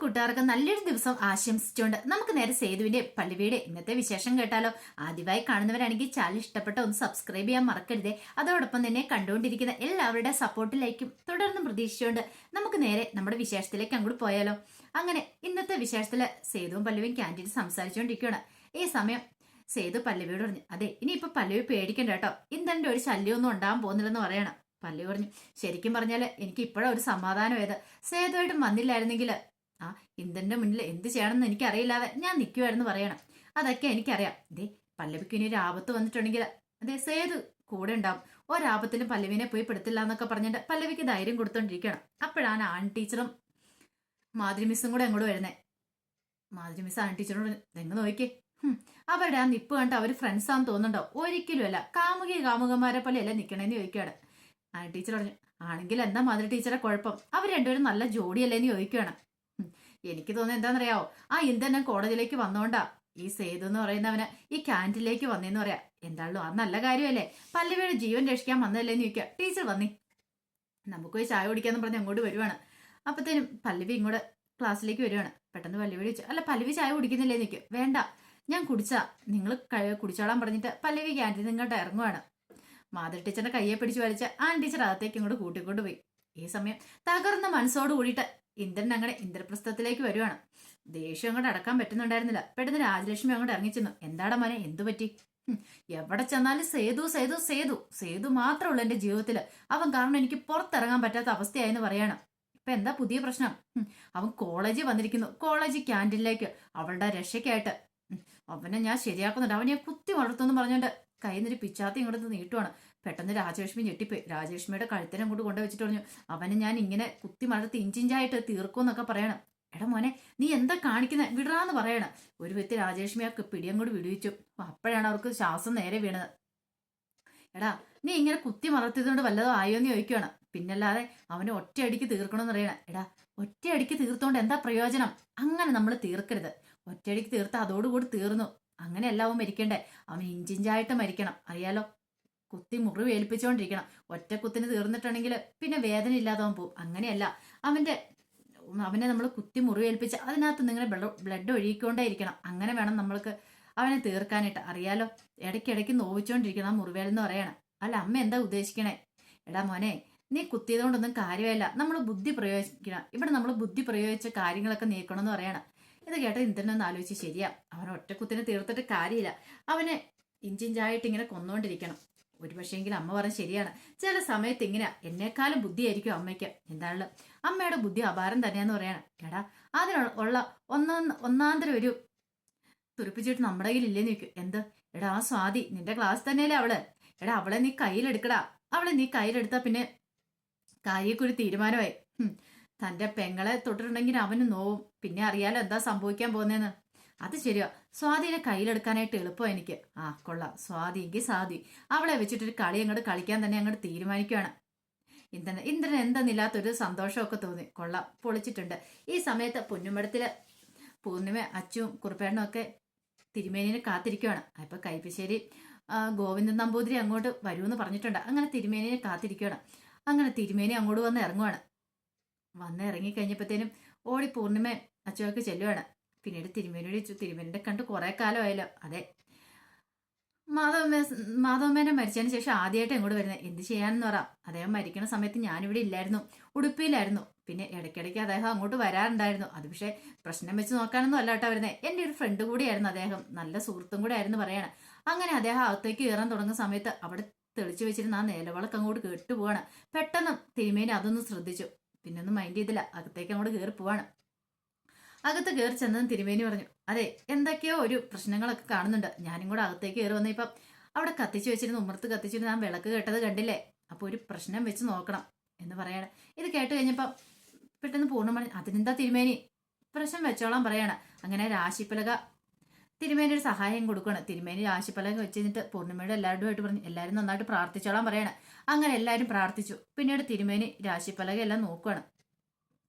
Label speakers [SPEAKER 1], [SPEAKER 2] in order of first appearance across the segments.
[SPEAKER 1] കൂട്ടുകാർക്ക് നല്ലൊരു ദിവസം ആശംസിച്ചുകൊണ്ട് നമുക്ക് നേരെ സേതുവിന്റെ പള്ളിവീട്. ഇന്നത്തെ വിശേഷം കേട്ടാലോ? ആദ്യമായി കാണുന്നവരാണെങ്കിൽ ചാനൽ ഇഷ്ടപ്പെട്ട ഒന്ന് സബ്സ്ക്രൈബ് ചെയ്യാൻ മറക്കരുതേ. അതോടൊപ്പം തന്നെ കണ്ടുകൊണ്ടിരിക്കുന്ന എല്ലാവരുടെ സപ്പോർട്ടിലേക്കും തുടർന്ന് പ്രതീക്ഷിച്ചുകൊണ്ട് നമുക്ക് നേരെ നമ്മുടെ വിശേഷത്തിലേക്ക് അങ്ങോട്ട് പോയാലോ? അങ്ങനെ ഇന്നത്തെ വിശേഷത്തിൽ സേതുവും പല്ലവിയും ക്യാന്റീൻ സംസാരിച്ചുകൊണ്ടിരിക്കുകയാണ്. ഈ സമയം സേതു പല്ലവിയോട് പറഞ്ഞു അതെ ഇനി ഇപ്പൊ പല്ലവി പേടിക്കണ്ട കേട്ടോ. ഇന്ദ്രന്റെ ഒരു ശല്യമൊന്നും ഉണ്ടാകാൻ പോകുന്നില്ലെന്ന് പറയണം. പല്ലവി പറഞ്ഞു ശരിക്കും പറഞ്ഞാൽ എനിക്ക് ഇപ്പോഴും ഒരു സമാധാനം ഏത്? സേതുവായിട്ടും വന്നില്ലായിരുന്നെങ്കിൽ ആ ഇന്ദ്രന്റെ മുന്നിൽ എന്ത് ചെയ്യണമെന്ന് എനിക്കറിയില്ലാതെ ഞാൻ നിൽക്കുമായിരുന്നു പറയണം. അതൊക്കെ എനിക്കറിയാം. ദേ പല്ലവിക്ക് ഇനി ഒരു ആപത്ത് വന്നിട്ടുണ്ടെങ്കിൽ അതെ സേതു കൂടെ ഉണ്ടാവും. ഒരാപത്തിലും പല്ലവിനെ പോയി പെടുത്തില്ല എന്നൊക്കെ പറഞ്ഞിട്ട് പല്ലവിക്ക് ധൈര്യം കൊടുത്തോണ്ടിരിക്കണം. അപ്പോഴാണ് ആൺ ടീച്ചറും മാധുരി മിസ്സും കൂടെ അങ്ങോട്ട് വരുന്നത് മാധുരി മിസ് ആൺ ടീച്ചറോട് എങ്ങ് നോക്കിക്കേ അവരുടെ ആ നിപ്പ് കണ്ട് അവർ ഫ്രണ്ട്സ് ആണെന്ന് തോന്നുന്നുണ്ടോ? ഒരിക്കലും അല്ല. കാമുകി കാമുകന്മാരെ പോലെ അല്ല നിൽക്കണേന്ന് ചോദിക്കുകയാണ് ആൺ ടീച്ചർ പറഞ്ഞു ആണെങ്കിൽ എന്താ മാധുരി ടീച്ചറെ കുഴപ്പം? അവർ രണ്ടുപേരും നല്ല ജോഡിയല്ലേന്ന് ചോദിക്കുകയാണ് എനിക്ക് തോന്നുന്നത് എന്താണെന്നറിയാവോ? ആ ഇന്ദനം കോളേജിലേക്ക് വന്നോണ്ടാ. ഈ സേതു എന്ന് പറയുന്നവന് ഈ ക്യാന്റീനിലേക്ക് വന്നേന്ന് പറയാ. എന്താണല്ലോ അത് നല്ല കാര്യമല്ലേ? പല്ലവിയുടെ ജീവൻ രക്ഷിക്കാൻ വന്നതല്ലേന്ന് ചോദിക്കുക ടീച്ചർ വന്നി. നമുക്ക് പോയി ചായ കുടിക്കാന്ന് പറഞ്ഞ് അങ്ങോട്ട് വരുവാണ്. അപ്പത്തേനും പല്ലവി ഇങ്ങോട്ട് ക്ലാസ്സിലേക്ക് വരുവാണ്. പെട്ടെന്ന് പല്ലവി ചോദിച്ചു അല്ല പല്ലവി ചായ കുടിക്കുന്നില്ലേ നിൽക്കും വേണ്ട. ഞാൻ കുടിച്ചാ. നിങ്ങൾ കുടിച്ചോളാൻ പറഞ്ഞിട്ട് പല്ലവി ക്യാന്റീൻ ഇങ്ങോട്ട് ഇറങ്ങുവാണ്. മാധുരി ടീച്ചറിന്റെ കയ്യെ പിടിച്ച് വലിച്ച ആൻ ടീച്ചർ അകത്തേക്ക് ഇങ്ങോട്ട് കൂട്ടിക്കൊണ്ട് പോയി. ഈ സമയം തകർന്ന മനസ്സോട് കൂടിയിട്ട് ഇന്ദ്രൻ അങ്ങനെ ഇന്ദ്രപ്രസ്ഥത്തിലേക്ക് വരുവാണ്. ദേഷ്യം അങ്ങോട്ട് അടക്കാൻ പറ്റുന്നുണ്ടായിരുന്നില്ല. പെട്ടെന്ന് രാജലക്ഷ്മി അങ്ങോട്ട് ഇറങ്ങിച്ചെന്നു എന്താടാ മോനെ എന്തു പറ്റി? എവിടെ ചെന്നാലും സേതു സേതു സേതു. സേതു മാത്രമേ ഉള്ളൂ എന്റെ ജീവിതത്തിൽ അവൻ കാരണം എനിക്ക് പുറത്തിറങ്ങാൻ പറ്റാത്ത അവസ്ഥയായെന്ന് പറയണം. ഇപ്പൊ എന്താ പുതിയ പ്രശ്നം? അവൻ കോളേജിൽ വന്നിരിക്കുന്നു. കോളേജ് ക്യാന്റീനിലേക്ക്. അവളുടെ രക്ഷയ്ക്കായിട്ട്. അവനെ ഞാൻ ശരിയാക്കുന്നുണ്ട്. അവനെ ഞാൻ കുത്തി വളർത്തുമെന്ന് പറഞ്ഞുകൊണ്ട് കൈ നിരി പിച്ചാത്തി ഇങ്ങോട്ട് നീട്ടുവാണ്. പെട്ടെന്ന് രാജലക്ഷ്മി ഞെട്ടിപ്പോയി. രാജലക്ഷ്മിയുടെ കഴുത്തിനെ അങ്ങോട്ട് കൊണ്ടുവച്ചിട്ട് പറഞ്ഞു അവനെ ഞാൻ ഇങ്ങനെ കുത്തി മഴത്ത് ഇഞ്ചിഞ്ചായിട്ട് തീർക്കും എന്നൊക്കെ പറയണം. എടാ മോനെ നീ എന്താ കാണിക്കുന്നത് വിടറാന്ന് പറയണം. ഒരു വ്യക്തി രാജലക്ഷ്മി ആ പിടിയും കൂടി വിടുവിച്ചു. അപ്പോഴാണ് അവർക്ക് ശ്വാസം നേരെ വീണത്. എടാ നീ ഇങ്ങനെ കുത്തി മറത്തിയതുകൊണ്ട് വല്ലതും ആയോ എന്ന് ചോദിക്കുകയാണ് പിന്നല്ലാതെ അവനെ ഒറ്റയടിക്ക് തീർക്കണമെന്ന് അറിയണം. എടാ ഒറ്റയടിക്ക് തീർത്തോണ്ട് എന്താ പ്രയോജനം? അങ്ങനെ നമ്മൾ തീർക്കരുത്. ഒറ്റയടിക്ക് തീർത്ത അതോടുകൂടി തീർന്നു. അങ്ങനെയല്ല അവൻ മരിക്കണ്ടേ. അവൻ ഇഞ്ചിഞ്ചായിട്ട് മരിക്കണം. അറിയാലോ? കുത്തി ഒറ്റ കുത്തിന് തീർന്നിട്ടുണ്ടെങ്കിൽ പിന്നെ വേദന ഇല്ലാതാവും പോവും അങ്ങനെയല്ല. അവന്റെ അവനെ നമ്മൾ കുത്തി മുറിവേൽപ്പിച്ച് അതിനകത്ത് നിങ്ങളെ ബ്ലഡ് ഒഴുകിക്കൊണ്ടേ അങ്ങനെ വേണം നമ്മൾക്ക് അവനെ തീർക്കാനായിട്ട്. അറിയാലോ? ഇടയ്ക്കിടയ്ക്ക് നോവിച്ചുകൊണ്ടിരിക്കണം ആ മുറിവേലെന്ന് പറയണം. അല്ല അമ്മ എന്താ ഉദ്ദേശിക്കണേ? എടാ മോനെ നീ കുത്തിയതുകൊണ്ടൊന്നും കാര്യമല്ല. നമ്മൾ ബുദ്ധി പ്രയോഗിക്കണം. ഇവിടെ നമ്മൾ ബുദ്ധി പ്രയോഗിച്ച കാര്യങ്ങളൊക്കെ നീക്കണം എന്ന് പറയണം. ഇത് കേട്ട ഇന്ദ്രനൊന്ന് ആലോചിച്ച് ശരിയാ. അവൻ ഒറ്റക്കുത്തിനെ തീർത്തിട്ട് കാര്യമില്ല. അവനെ ഇഞ്ചിഞ്ചായിട്ട് ഇങ്ങനെ കൊന്നുകൊണ്ടിരിക്കണം ഒരു പക്ഷേങ്കിലും അമ്മ പറഞ്ഞ ശരിയാണ്. ചില സമയത്ത് ഇങ്ങനെ എന്നെക്കാളും ബുദ്ധിയായിരിക്കും അമ്മയ്ക്ക്. എന്താണല്ലോ അമ്മയുടെ ബുദ്ധി അപാരം തന്നെയാന്ന് പറയണം. എടാ അതിനുള്ള ഉള്ള ഒന്നാം ഒന്നാന്തരം ഒരു തുറിപ്പിച്ചിട്ട് നമ്മുടെ കയ്യിൽ ഇല്ലേന്ന് ചോദിക്കും. എന്ത്? എടാ ആ സ്വാതി നിന്റെ ക്ലാസ് തന്നെയല്ലേ അവൾ? എടാ അവളെ നീ കയ്യിലെടുക്കടാ. അവളെ നീ കയ്യിലെടുത്താ പിന്നെ കാര്യക്കൊരു തീരുമാനമായി. തന്റെ പെങ്ങളെ തൊട്ടിട്ടുണ്ടെങ്കിൽ അവന് നോവും. പിന്നെ അറിയാലോ എന്താ സംഭവിക്കാൻ പോകുന്നതെന്ന് അത് ശരിയാ. സ്വാതിനെ കയ്യിലെടുക്കാനായിട്ട് എളുപ്പം എനിക്ക്. ആ കൊള്ളാം. സ്വാതി എങ്കിൽ സ്വാതി. അവളെ വെച്ചിട്ടൊരു കളി അങ്ങോട്ട് കളിക്കാൻ തന്നെ അങ്ങോട്ട് തീരുമാനിക്കുകയാണ് ഇന്ദ്രൻ ഇന്ദ്രൻ എന്തെന്നില്ലാത്തൊരു സന്തോഷമൊക്കെ തോന്നി. കൊള്ളാം. പൊളിച്ചിട്ടുണ്ട്. ഈ സമയത്ത് പൊന്നുമടത്തിൽ പൂർണിമ അച്ചും കുറുപ്പേണ്ണും ഒക്കെ തിരുമേനിനെ കാത്തിരിക്കുകയാണ് അപ്പൊ കൈപ്പശ്ശേരി ഗോവിന്ദൻ നമ്പൂതിരി അങ്ങോട്ട് വരുമെന്ന് പറഞ്ഞിട്ടുണ്ട്. അങ്ങനെ തിരുമേനിനെ കാത്തിരിക്കുകയാണ് അങ്ങനെ തിരുമേനി അങ്ങോട്ട് വന്ന് ഇറങ്ങുവാണ്. വന്ന് ഇറങ്ങി കഴിഞ്ഞപ്പോഴത്തേനും ഓടി പൂർണിമ അച്ചുവൊക്കെ ചെല്ലുവാണ്. പിന്നീട് തിരുമേനിയുടെ ചു- തിരുമേനിന്റെ കണ്ട് കുറെ കാലമായല്ലോ? അതെ. മാധവമേ മാധവമേനെ മരിച്ചതിന് ശേഷം ആദ്യമായിട്ട് ഇങ്ങോട്ട് വരുന്നത് എന്ത് ചെയ്യാന്ന് പറ. അദ്ദേഹം മരിക്കുന്ന സമയത്ത് ഞാനിവിടെ ഇല്ലായിരുന്നു. ഉടുപ്പിയിലായിരുന്നു. പിന്നെ ഇടയ്ക്കിടയ്ക്ക് അദ്ദേഹം അങ്ങോട്ട് വരാറുണ്ടായിരുന്നു. അത് പക്ഷേ പ്രശ്നം വെച്ച് നോക്കാനൊന്നും അല്ല കേട്ടോ വരുന്നത് എന്റെ ഒരു ഫ്രണ്ട് കൂടിയായിരുന്നു അദ്ദേഹം. നല്ല സുഹൃത്തും കൂടെ ആയിരുന്നു പറയണം. അങ്ങനെ അദ്ദേഹം അകത്തേക്ക് കയറാൻ തുടങ്ങുന്ന സമയത്ത് അവിടെ തെളിച്ചു വെച്ചിരുന്ന ആ നിലവിളക്ക് അങ്ങോട്ട് കേട്ടു പോവാണ്. പെട്ടെന്ന് തിരുമേനി അതൊന്നും ശ്രദ്ധിച്ചു. പിന്നെ ഒന്നും മൈൻഡ് ചെയ്തില്ല. അകത്തേക്ക് അങ്ങോട്ട് കയറി പോവാണ്. അകത്ത് കയറി ചെന്നതും തിരുമേനി പറഞ്ഞു അതെ എന്തൊക്കെയോ ഒരു പ്രശ്നങ്ങളൊക്കെ കാണുന്നുണ്ട്. ഞാനും കൂടെ അകത്തേക്ക് കയറി വന്ന ഇപ്പം. അവിടെ കത്തിച്ചു വെച്ചിരുന്ന ഉമ്മർത്ത് കത്തിച്ചിരുന്ന ആ വിളക്ക് കേട്ടത് കണ്ടില്ലേ? അപ്പൊ ഒരു പ്രശ്നം വെച്ച് നോക്കണം എന്ന് പറയണം. ഇത് കേട്ട് കഴിഞ്ഞപ്പം പെട്ടെന്ന് പൂർണമണി അതിനെന്താ തിരുമേനി? പ്രശ്നം വെച്ചോളാൻ പറയാണ്. അങ്ങനെ രാശിപ്പലക തിരുമേനി ഒരു സഹായം കൊടുക്കണം തിരുമേനി രാശിപ്പലക വെച്ച് കഴിഞ്ഞിട്ട് പൂർണിമയുടെ എല്ലാവരുമായിട്ട് പറഞ്ഞു എല്ലാവരും നന്നായിട്ട് പ്രാർത്ഥിച്ചോളാൻ പറയാണ്. അങ്ങനെ എല്ലാവരും പ്രാർത്ഥിച്ചു. പിന്നീട് തിരുമേനി രാശിപ്പലക എല്ലാം നോക്കുകയാണ്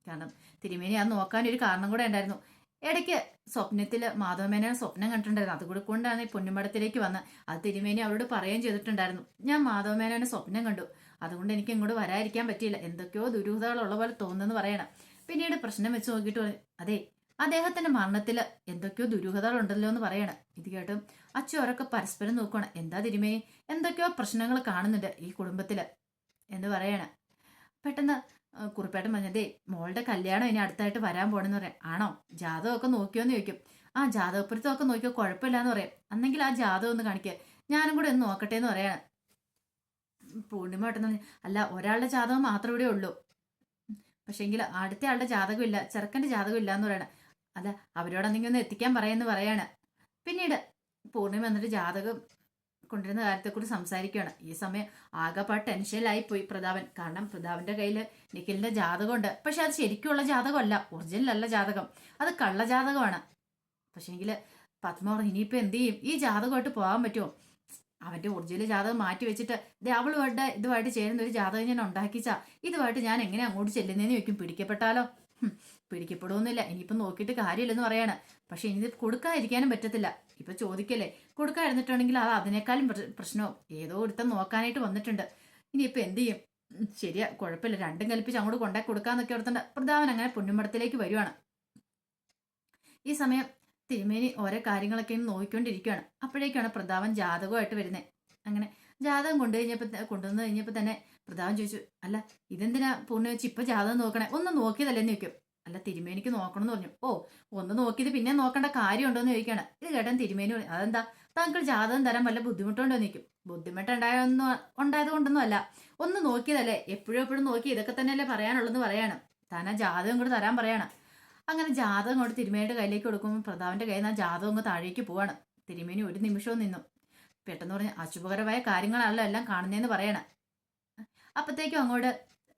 [SPEAKER 1] കാരണം തിരുമേനി അത് നോക്കാൻ ഒരു കാരണം കൂടെ ഉണ്ടായിരുന്നു. ഇടയ്ക്ക് സ്വപ്നത്തിൽ മാധവമേനെ സ്വപ്നം കണ്ടിട്ടുണ്ടായിരുന്നു. അതുകൂടെ കൊണ്ടാണ് ഈ പൊന്നുമടത്തിലേക്ക് വന്ന് അത് തിരുമേനി അവരോട് പറയുകയും ചെയ്തിട്ടുണ്ടായിരുന്നു. ഞാൻ മാധവമേനെ സ്വപ്നം കണ്ടു. അതുകൊണ്ട് എനിക്ക് ഇങ്ങോട്ട് വരാതിരിക്കാൻ പറ്റിയില്ല. എന്തൊക്കെയോ ദുരൂഹതകളുള്ള പോലെ തോന്നുന്നു പറയണം. പിന്നീട് പ്രശ്നം വെച്ച് നോക്കിയിട്ട് പറഞ്ഞു അതെ അദ്ദേഹത്തിന്റെ മരണത്തിൽ എന്തൊക്കെയോ ദുരൂഹതകളുണ്ടല്ലോ എന്ന് പറയാണ്. ഇത് കേട്ടും അച്ഛോരൊക്കെ പരസ്പരം നോക്കണം എന്താ തിരുമേനി? എന്തൊക്കെയോ പ്രശ്നങ്ങൾ കാണുന്നുണ്ട് ഈ കുടുംബത്തിൽ എന്ന് പറയാണ്. പെട്ടെന്ന് കുറുപ്പേട്ടൻ പറഞ്ഞതേ മോളുടെ കല്യാണം ഇനി അടുത്തായിട്ട് വരാൻ പോണെന്ന് പറയാം. ആണോ? ജാതകമൊക്കെ നോക്കിയോന്ന് ചോദിക്കും. ആ ജാതകപ്പുരത്തൊക്കെ നോക്കിയോ? കുഴപ്പമില്ലാന്ന് പറയാം. അന്നെങ്കിൽ ആ ജാതകം ഒന്ന് കാണിക്കുക ഞാനും കൂടെ ഒന്ന് നോക്കട്ടെ എന്ന് പറയാണ്. പൂർണിമ പെട്ടെന്ന് അല്ല ഒരാളുടെ ജാതകം മാത്രം ഇവിടെ ഉള്ളൂ. പക്ഷേങ്കിൽ അടുത്ത ആളുടെ ജാതകം ഇല്ല ചെറുക്കന്റെ ജാതകം ഇല്ല എന്ന് പറയണം. അല്ല അവരോടെന്തെങ്കിലും ഒന്ന് എത്തിക്കാൻ പറയാന്ന് പറയാണ്. പിന്നീട് പൂർണിമ എന്നിട്ട് ജാതകം കൊണ്ടുവരുന്ന കാര്യത്തെക്കുറിച്ച് സംസാരിക്കുകയാണ്. ഈ സമയം ആകെപ്പാട് ടെൻഷനിലായി പോയി പ്രതാപൻ. കാരണം പ്രതാപന്റെ കയ്യിൽ നിഖിലിന്റെ ജാതകമുണ്ട്. പക്ഷെ അത് ശരിക്കുള്ള ജാതകമല്ല. ഒറിജിനൽ അല്ല ജാതകം. അത് കള്ള ജാതകമാണ്. പക്ഷേങ്കിൽ പത്മ പറഞ്ഞു ഇനിയിപ്പോൾ എന്ത് ചെയ്യും? ഈ ജാതകമായിട്ട് പോകാൻ പറ്റുമോ? അവന്റെ ഒറിജിനൽ ജാതകം മാറ്റി വെച്ചിട്ട് അവളുമായിട്ട് ഇതുമായിട്ട് ചേരുന്ന ഒരു ജാതകം ഞാൻ ഉണ്ടാക്കിച്ചാ. ഇതുമായിട്ട് ഞാൻ എങ്ങനെ അങ്ങോട്ട് ചെല്ലുന്നതെന്ന് ചോദിക്കും. പിടിക്കപ്പെട്ടാലോ? പിടിക്കപ്പെടുമെന്നില്ല ഇനിയിപ്പം നോക്കിയിട്ട് കാര്യമില്ലെന്ന് പറയാണ്. പക്ഷെ ഇനി കൊടുക്കാതിരിക്കാനും പറ്റത്തില്ല. ഇപ്പൊ ചോദിക്കല്ലേ? കൊടുക്കാതിരുന്നിട്ടുണ്ടെങ്കിൽ അത് അതിനേക്കാളും പ്ര- പ്രശ്നവും. ഏതോ ഒരുത്തം നോക്കാനായിട്ട് വന്നിട്ടുണ്ട്. ഇനിയിപ്പോ എന്ത് ചെയ്യും? ശരിയാ കുഴപ്പമില്ല. രണ്ടും കൽപ്പിച്ച് അങ്ങോട്ട് കൊണ്ടേ കൊടുക്കാന്നൊക്കെ ഓർത്തുണ്ട് പ്രതാപൻ അങ്ങനെ പുണ്യമടത്തിലേക്ക് വരുവാണ്. ഈ സമയം തിരുമേനി ഓരോ കാര്യങ്ങളൊക്കെ നോക്കിക്കൊണ്ടിരിക്കുകയാണ് അപ്പോഴേക്കാണ് പ്രതാപൻ ജാതകമായിട്ട് വരുന്നത് അങ്ങനെ ജാതകം കൊണ്ടു കഴിഞ്ഞപ്പോൾ കൊണ്ടുവന്ന് കഴിഞ്ഞപ്പോൾ തന്നെ പ്രതാപൻ ചോദിച്ചു അല്ല ഇതെന്തിനാ പൂർണ വെച്ച് ഇപ്പൊ ജാതകം നോക്കണേ? ഒന്ന് നോക്കിയതല്ലേ എന്ന് ചോദിക്കും. അല്ല തിരുമേനിക്ക് നോക്കണമെന്ന് പറഞ്ഞു. ഓ ഒന്ന് നോക്കിയത് പിന്നെ നോക്കേണ്ട കാര്യമുണ്ടോ എന്ന് ചോദിക്കാണ് ഇത് കേട്ടാൻ തിരുമേനി അതെന്താ? താങ്കൾ ജാതകം തരാൻ വല്ല ബുദ്ധിമുട്ടുണ്ടോ എന്ന് ചോദിക്കും. ബുദ്ധിമുട്ടുണ്ടായൊന്നും ഉണ്ടായത് കൊണ്ടൊന്നും അല്ല. ഒന്ന് നോക്കിയതല്ലേ? എപ്പോഴും എപ്പോഴും നോക്കി ഇതൊക്കെ തന്നെയല്ലേ പറയാനുള്ളതെന്ന് പറയാണ്. താൻ ആ ജാതകം കൂടെ തരാൻ പറയാണ്. അങ്ങനെ ജാതകം കൊണ്ട് തിരുമേനിയുടെ കയ്യിലേക്ക് കൊടുക്കുമ്പോൾ പ്രതാപന്റെ കയ്യിൽ നിന്ന് ആ ജാതകം അങ്ങ് താഴേക്ക് പോവാണ്. തിരുമേനി ഒരു നിമിഷവും നിന്നു. പെട്ടെന്ന് പറഞ്ഞ് അശുഭകരമായ കാര്യങ്ങളല്ല എല്ലാം കാണുന്നതെന്ന് പറയണം. അപ്പത്തേക്കും അങ്ങോട്ട്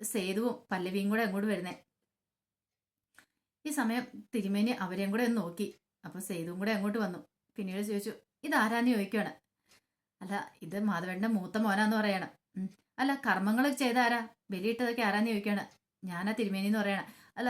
[SPEAKER 1] സേതുവും പല്ലവിയും കൂടെ അങ്ങോട്ട് വരുന്നേ. ഈ സമയം തിരുമേനി അവരെയും കൂടെ ഒന്ന് നോക്കി. അപ്പൊ സേതുവും കൂടെ അങ്ങോട്ട് വന്നു. പിന്നീട് ചോദിച്ചു ഇതാരാന്ന് ചോദിക്കുകയാണ് അല്ല ഇത് മാധവന്റെ മൂത്ത മോനാന്ന് പറയണം. അല്ല കർമ്മങ്ങൾ ചെയ്ത ആരാ ബലിയിട്ടതൊക്കെ ആരാന്ന് ചോദിക്കുകയാണ് ഞാനാ തിരുമേനി എന്ന് പറയണം. അല്ല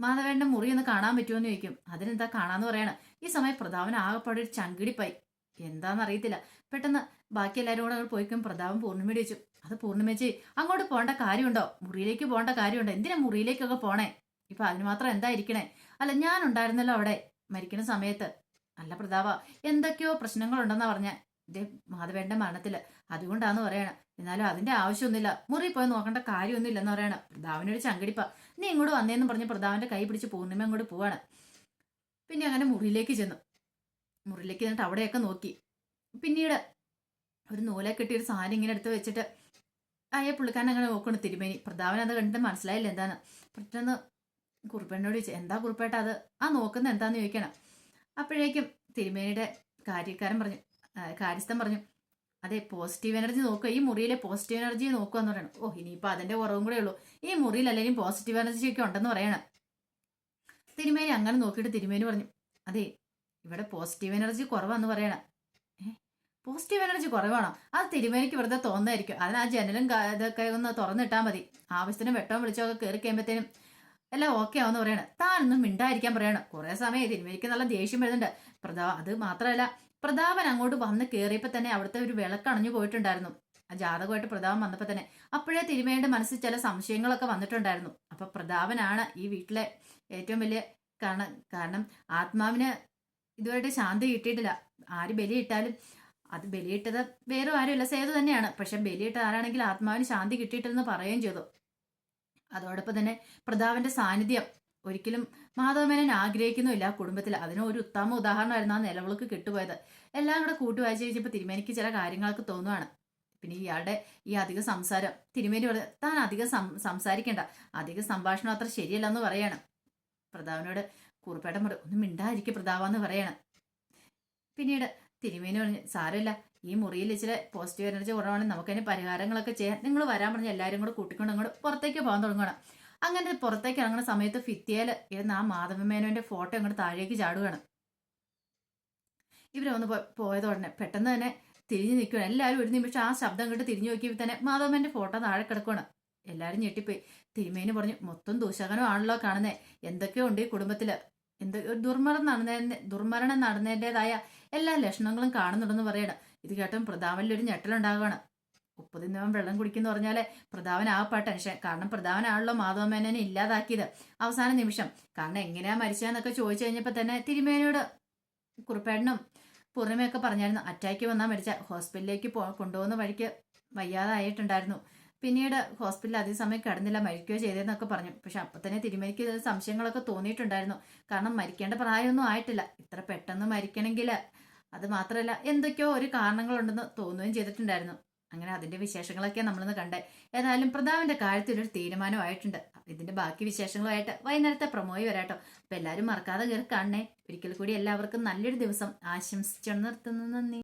[SPEAKER 1] മാധവേന്റെ മുറി ഒന്ന് കാണാൻ പറ്റുമോ എന്ന് ചോദിക്കും. അതിനെന്താ കാണാന്ന് പറയണം? ഈ സമയം പ്രതാപൻ ആകെപ്പാടെ ഒരു ചങ്കിടിപ്പായി. എന്താന്ന് അറിയത്തില്ല പെട്ടെന്ന് ബാക്കി എല്ലാവരും കൂടെ അങ്ങോട്ട് പോയിക്കും. പ്രതാപം പൂർണിമ ചോദിച്ചു അത് പൂർണിമേച്ചി അങ്ങോട്ട് പോകേണ്ട കാര്യമുണ്ടോ? മുറിയിലേക്ക് പോകേണ്ട കാര്യമുണ്ടോ? എന്തിനാ മുറിയിലേക്കൊക്കെ പോണേ? ഇപ്പൊ അതിന് മാത്രം എന്താ ഇരിക്കണേ? അല്ല ഞാൻ ഉണ്ടായിരുന്നല്ലോ അവിടെ മരിക്കുന്ന സമയത്ത്. അല്ല പ്രതാപ എന്തൊക്കെയോ പ്രശ്നങ്ങളുണ്ടെന്നാ പറഞ്ഞ. ഇതേ മാധവേന്റെ മരണത്തിൽ. അതുകൊണ്ടാന്ന് പറയണം. എന്നാലും അതിന്റെ ആവശ്യമൊന്നുമില്ല. മുറി പോയി നോക്കേണ്ട കാര്യമൊന്നുമില്ല എന്ന് പറയണം. പ്രതാവിനൊരു ചങ്കടിപ്പ. നീ ഇങ്ങോട്ട് വന്നേന്ന് പറഞ്ഞ് പ്രതാവിന്റെ കൈ പിടിച്ച് പൂർണിമ അങ്ങോട്ട് പോവാണ്. പിന്നെ അങ്ങനെ മുറിയിലേക്ക് ചെന്നു. മുറിയിലേക്ക് ചെന്നിട്ട് അവിടെയൊക്കെ നോക്കി. പിന്നീട് ഒരു നൂലെ കിട്ടിയൊരു സാരി ഇങ്ങനെ എടുത്ത് വെച്ചിട്ട് അയ്യ പുള്ളിക്കാരൻ അങ്ങനെ നോക്കണം തിരുമേനി. പ്രതാപൻ അത് കണ്ടിട്ട് മനസ്സിലായില്ല എന്താണ്. പെട്ടെന്ന് കുറുപ്പേനോട് ചോദിച്ചു എന്താ കുറുപ്പേട്ട അത്? ആ നോക്കുന്ന എന്താന്ന് ചോദിക്കണം. അപ്പോഴേക്കും തിരുമേനിയുടെ കാര്യക്കാരൻ പറഞ്ഞു കാര്യസ്ഥം കാര്യസ്ഥൻ പറഞ്ഞു അതെ പോസിറ്റീവ് എനർജി നോക്കുക. ഈ മുറിയിലെ പോസിറ്റീവ് എനർജി നോക്കുക എന്ന് പറയണം. ഓ ഇനിയിപ്പോൾ അതിന്റെ കുറവും കൂടെ ഉള്ളൂ. ഈ മുറിയിൽ അല്ലെങ്കിൽ പോസിറ്റീവ് എനർജി ഒക്കെ ഉണ്ടെന്ന് പറയണം. തിരുമേനി അങ്ങനെ നോക്കിയിട്ട് തിരുമേനി പറഞ്ഞു അതെ ഇവിടെ പോസിറ്റീവ് എനർജി കുറവാന്ന് പറയണം. പോസിറ്റീവ് എനർജി കുറവാണോ? അത് തിരുമേനിക്ക് വെറുതെ തോന്നായിരിക്കും. അതിന് ആ ജനലും ഇതൊക്കെ ഒന്ന് തുറന്നിട്ടാൽ മതി. ആവശ്യത്തിന് വെട്ടവും വിളിച്ചൊക്കെ കയറി കഴിയുമ്പോഴത്തേനും എല്ലാം ഓക്കെ ആവെന്ന് പറയണം. താനൊന്നും മിണ്ടായിരിക്കാൻ പറയണം. കുറെ സമയം തിരുമേനിക്ക് നല്ല ദേഷ്യം വരുന്നുണ്ട്. പ്രതാ അത് മാത്രമല്ല പ്രതാപൻ അങ്ങോട്ട് വന്ന് കയറിയപ്പോൾ തന്നെ അവിടുത്തെ ഒരു വിളക്കണഞ്ഞു പോയിട്ടുണ്ടായിരുന്നു. ആ ജാതകമായിട്ട് പ്രതാപൻ വന്നപ്പോൾ തന്നെ അപ്പോഴേ തിരുമേനിയുടെ മനസ്സിൽ ചില സംശയങ്ങളൊക്കെ വന്നിട്ടുണ്ടായിരുന്നു. അപ്പൊ പ്രതാപനാണ് ഈ വീട്ടിലെ ഏറ്റവും വലിയ കാരണം കാരണം ആത്മാവിന് ഇതുവരെ ശാന്തി കിട്ടിയിട്ടില്ല. ആര് ബലിയിട്ടാലും അത് ബലിയിട്ടത് വേറെ ആരുമില്ല. സേതു തന്നെയാണ്. പക്ഷെ ബലിയിട്ട ആരാണെങ്കിൽ ആത്മാവിന് ശാന്തി കിട്ടിയിട്ടെന്ന് പറയുകയും ചെയ്തു. അതോടൊപ്പം തന്നെ പ്രതാപന്റെ സാന്നിധ്യം. ഒരിക്കലും മാധവമേനൻ ആഗ്രഹിക്കുന്നുമില്ല കുടുംബത്തിൽ. അതിന് ഒരു ഉത്തമ ഉദാഹരണമായിരുന്നു ആ നിലവിളക്ക് കിട്ടുപോയത്. എല്ലാം കൂടെ കൂട്ടി വായിച്ചു കഴിഞ്ഞപ്പോൾ തിരുമേനിക്ക് ചില കാര്യങ്ങൾക്ക് തോന്നുവാണ്. പിന്നെ ഇയാളുടെ ഈ അധിക സംസാരം. തിരുമേനി പറഞ്ഞു താൻ അധികം സംസാരിക്കേണ്ട. അധിക സംഭാഷണം അത്ര ശരിയല്ല എന്ന് പറയാണ്. പ്രതാപനോട് കുറുപ്പേട്ടൻ പറയും ഒന്ന് മിണ്ടാതിരിക്കും പ്രതാവെന്ന് പറയണം. പിന്നീട് തിരുമേനി പറഞ്ഞു സാരമില്ല ഈ മുറിയിൽ ഇച്ചിരി പോസിറ്റീവ് എനർജി കുറവാണെങ്കിൽ നമുക്കതിന് പരിഹാരങ്ങളൊക്കെ ചെയ്യാം. നിങ്ങൾ വരാൻ പറഞ്ഞ് എല്ലാവരും കൂടെ കൂട്ടിക്കൊണ്ട് അങ്ങോട്ട് പുറത്തേക്ക് പോകാൻ തുടങ്ങണം അങ്ങനെ പുറത്തേക്ക് ഇറങ്ങുന്ന സമയത്ത് ഫിത്തിയേൽ ഇരുന്ന് ആ മാധവമേനോന്റെ ഫോട്ടോ അങ്ങോട്ട് താഴേക്ക് ചാടുകയാണ് ഇവർ ഒന്ന് പോയത് ഉടനെ പെട്ടെന്ന് തന്നെ തിരിഞ്ഞു നിൽക്കുകയാണ് എല്ലാവരും ഒരു നിമിഷം ആ ശബ്ദം അങ്ങോട്ട് തിരിഞ്ഞു നോക്കിയപ്പോൾ തന്നെ മാധവമേന്റെ ഫോട്ടോ താഴെ കിടക്കുകയാണ് എല്ലാവരും ഞെട്ടിപ്പോയി. തിരുമേനി പറഞ്ഞു മൊത്തം ദൂഷകനമാണല്ലോ കാണുന്നത് എന്തൊക്കെയോ ഉണ്ട് ഈ കുടുംബത്തിൽ എന്ത് ദുർമരണം നടന്നതിന് ദുർമരണം നടന്നതിന്റെതായ എല്ലാ ലക്ഷണങ്ങളും കാണുന്നുണ്ടെന്ന് പറയണം. ഇത് കേട്ടും പ്രതാപനിൽ ഒരു ഞെട്ടലുണ്ടാകുകയാണ് ഉപ്പ് തിന്നവൻ വെള്ളം കുടിക്കുന്നു പറഞ്ഞാൽ പ്രതാപനാകപ്പാ ടെൻഷൻ കാരണം പ്രതാപനാണല്ലോ മാധവമേനനെ ഇല്ലാതാക്കിയത്. അവസാന നിമിഷം. കാരണം എങ്ങനെയാ മരിച്ചതെന്നൊക്കെ ചോദിച്ചു കഴിഞ്ഞപ്പോൾ തന്നെ തിരുമേനോട് കുറുപ്പേടനും പൂർണിമയൊക്കെ പറഞ്ഞായിരുന്നു അറ്റാക്ക് വന്നാൽ മരിച്ച. ഹോസ്പിറ്റലിലേക്ക് പോ കൊണ്ടുപോകുന്ന വഴിക്ക് വയ്യാതായിട്ടുണ്ടായിരുന്നു. പിന്നീട് ഹോസ്പിറ്റലിൽ അതേ സമയം കിടന്നില്ല മരിക്കുകയോ ചെയ്തതെന്നൊക്കെ പറഞ്ഞു. പക്ഷെ അപ്പം തന്നെ തിരുമേനിക്ക് സംശയങ്ങളൊക്കെ തോന്നിയിട്ടുണ്ടായിരുന്നു. കാരണം മരിക്കേണ്ട പ്രായമൊന്നും ആയിട്ടില്ല. ഇത്ര പെട്ടെന്ന് മരിക്കണമെങ്കിൽ അത് മാത്രമല്ല എന്തൊക്കെയോ ഒരു കാരണങ്ങളുണ്ടെന്ന് തോന്നുകയും ചെയ്തിട്ടുണ്ടായിരുന്നു. അങ്ങനെ അതിന്റെ വിശേഷങ്ങളൊക്കെ നമ്മളിന്ന് കണ്ടേ. ഏതായാലും പ്രതാവിന്റെ കാര്യത്തിൽ ഒരു തീരുമാനമായിട്ടുണ്ട്. ഇതിന്റെ ബാക്കി വിശേഷങ്ങളുമായിട്ട് വൈകുന്നേരത്തെ പ്രമോയി വരാട്ടോ. അപ്പൊ എല്ലാവരും മറക്കാതെ കയറി കാണണേ. ഒരിക്കൽ കൂടി എല്ലാവർക്കും നല്ലൊരു ദിവസം ആശംസിച്ചു നിർത്തുന്നു. നന്ദി.